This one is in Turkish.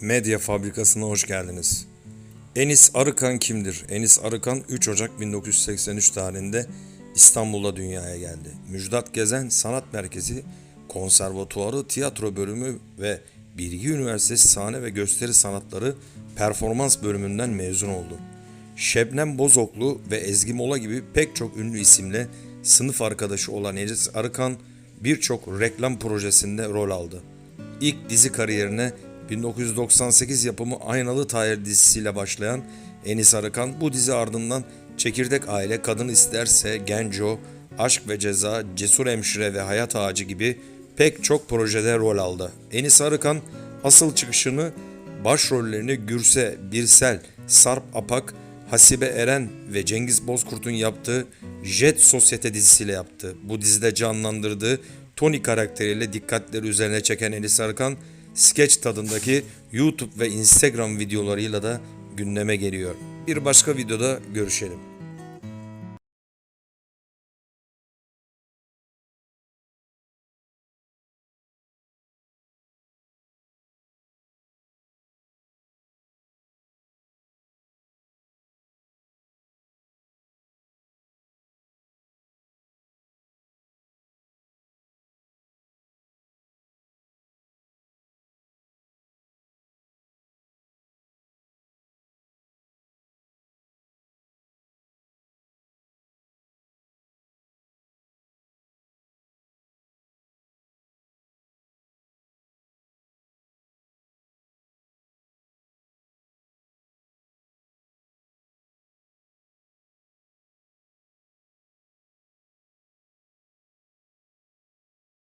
Medya Fabrikası'na hoş geldiniz. Enis Arıkan kimdir? Enis Arıkan 3 Ocak 1983 tarihinde İstanbul'da dünyaya geldi. Müjdat Gezen Sanat Merkezi Konservatuarı Tiyatro Bölümü ve Bilgi Üniversitesi Sahne ve Gösteri Sanatları Performans Bölümünden mezun oldu. Şebnem Bozoklu ve Ezgi Mola gibi pek çok ünlü isimle sınıf arkadaşı olan Enis Arıkan birçok reklam projesinde rol aldı. İlk dizi kariyerine 1998 yapımı Aynalı Tahir dizisiyle başlayan Enis Arıkan bu dizi ardından Çekirdek Aile, Kadın İsterse, Genco, Aşk ve Ceza, Cesur Hemşire ve Hayat Ağacı gibi pek çok projede rol aldı. Enis Arıkan asıl çıkışını başrollerini Gürse, Birsel, Sarp Apak, Hasibe Eren ve Cengiz Bozkurt'un yaptığı Jet Sosyete dizisiyle yaptı. Bu dizide canlandırdığı Tony karakteriyle dikkatleri üzerine çeken Enis Arıkan, skeç tadındaki YouTube ve Instagram videolarıyla da gündeme geliyor. Bir başka videoda görüşelim.